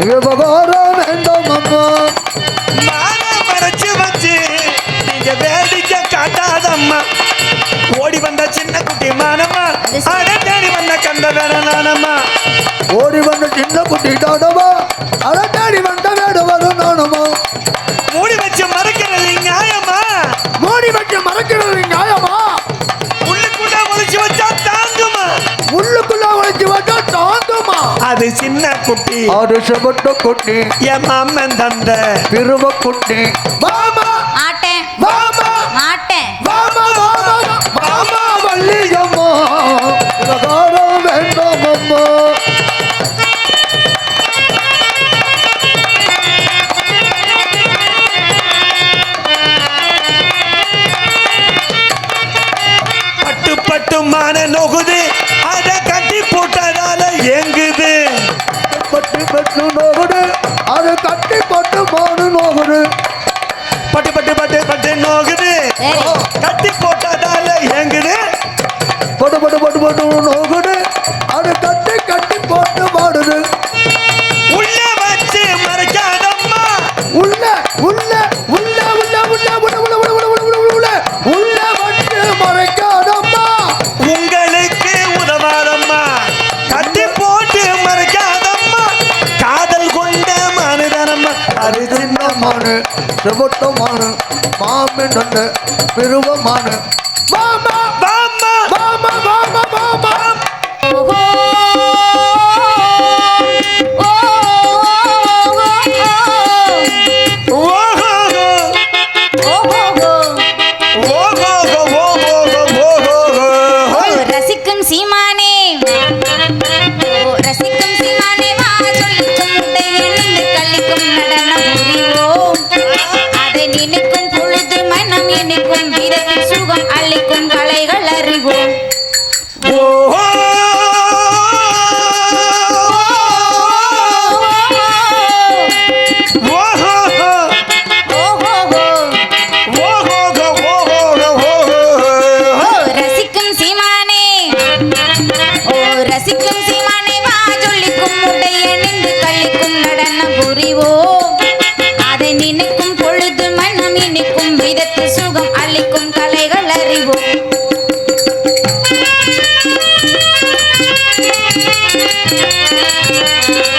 விவகாரம் வேண்டும் அம்மா மான மறைச்சு வச்சு நீங்க வேடிக்கை காட்டாதம்மா ஓடி வந்த சின்ன குட்டி மானம்மா அட தேடி வந்த கந்த வேற நானம்மா ஓடி வந்த சின்ன குட்டி தானமா அலட்டாடி வந்த வேடு வரும் நானம்மா மூடி வச்சு மறைக்கிறது அது சின்ன குட்டி. அது செவட்ட குட்டி. என் மாமன் தந்த பிருவ குட்டி நோகுடு பட்டு பட்டு பட்டு பட்டு நோகுது கட்டி போட்டதால ஏங்குது பட்டு பட்டு பட்டு பட்டு நோகுடு அது கட்டி கட்டி போட்டு மாடுது உள்ள வச்சு மறைக்காதம்மா உள்ள உள்ள உள்ள உள்ள உள்ள உள்ள உள்ள உள்ள உள்ள உள்ள உள்ள உள்ள உள்ள வந்து மறைக்காதம்மா உங்களுக்கு உதவாதம்மா கட்டி போட்டு மறைக்காதம்மா காதல் கொண்ட மனிதனம்மா அது சுத்தமான சுபத்தமான மாமின் வந்து மாமா! சுகம் வீரத்தின் சுகம் அளிக்கும் கலைகள் அறிவோம். ரசிக்கும் சீமானே. ஓ ரசிக்கும்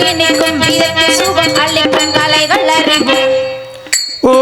நினைக்கும் வீரன் சுகம் அளிக்கும் கலைகள் அறிவு ஓ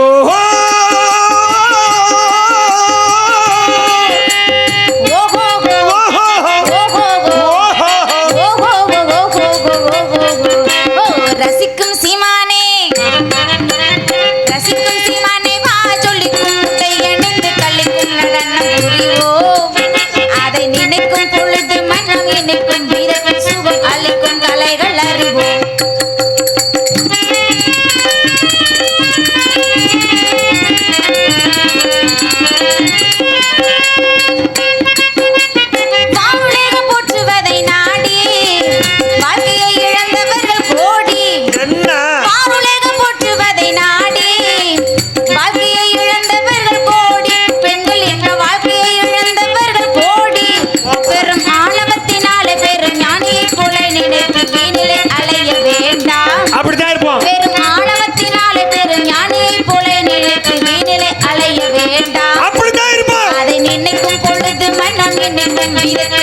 அப்படித்தான் இருப்போம். பெரும் ஆணவத்தினாலே பெரும் ஞானியைப் போல நினைத்து வீணிலே அலைய வேண்டாம். அப்படித்தான் இருப்போம். அதை நினைக்கும் பொழுது மனம்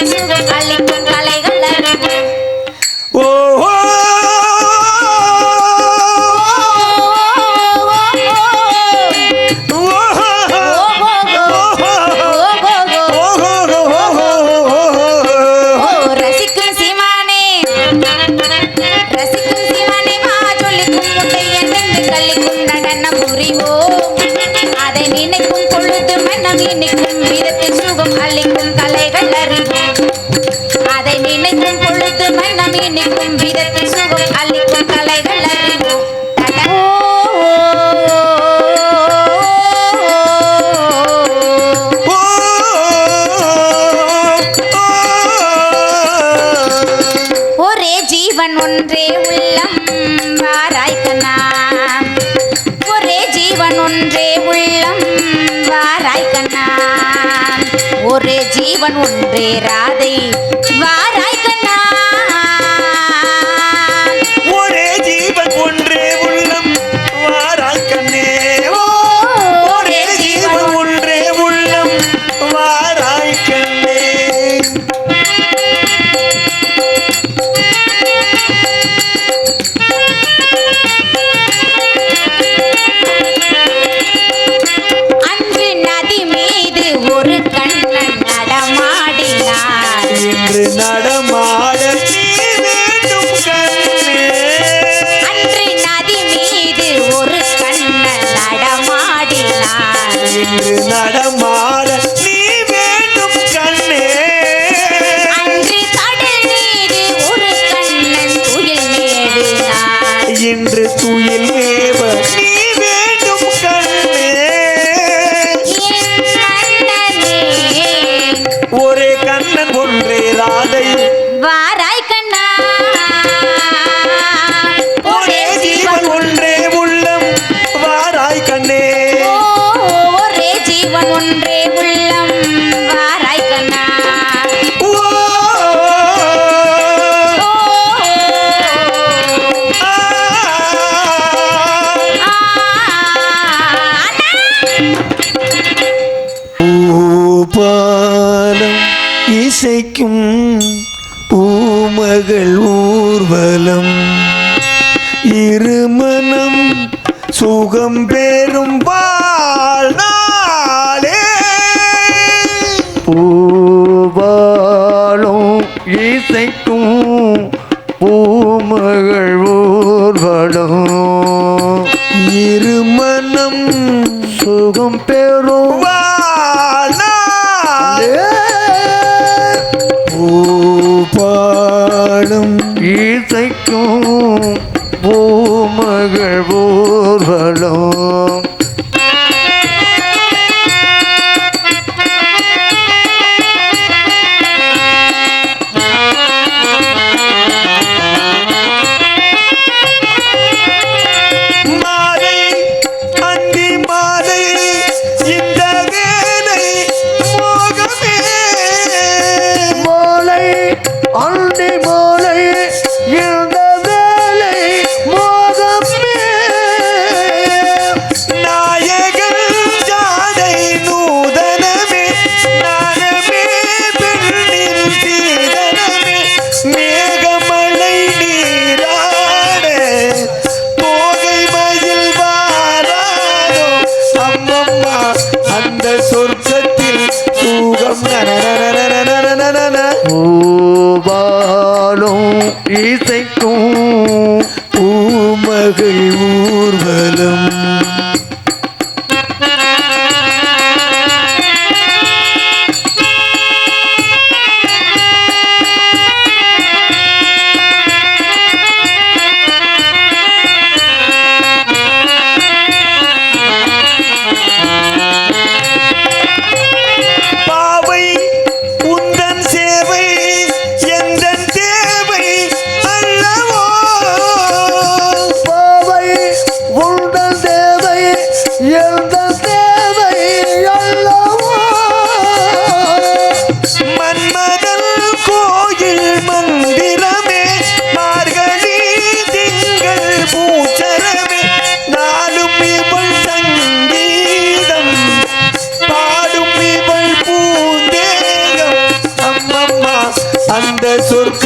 சுகம் தின்றுகும் அழிக்கும் கலைகள் அறிவு அதை நினைக்கும் பொழுது மனம் இணைக்கும் விதத்தில் சுகம் அழிக்கும் கலைகள் அறிவு ஒரே ஜீவன் ஒன்றே உள்ளம். பாராய்க்கனா ஒன்றே உள்ளம் வாராய் கண்ணான். ஒரே ஜீவன் ஒன்றே ராதை வாராய் ஒரு நட. இசைக்கும் பூமகள் ஊர்வலம். இருமனம் சுகம் பெறும் வாழ்நாளே. பூவா பாடும் ஈசைக்கும் பூமகள் ஊர்வலம். உள்ளத்தில் சூகம் பூபாலும் இசைக்கும் பூமகள் எந்த தேவை அல்லவோ. மன்மதன் கோயில் மந்திரமே மார்கழி திங்கள் பூச்சரமே நாளும் இவள் சங்கீதம் பாடும் இவள் சொற்க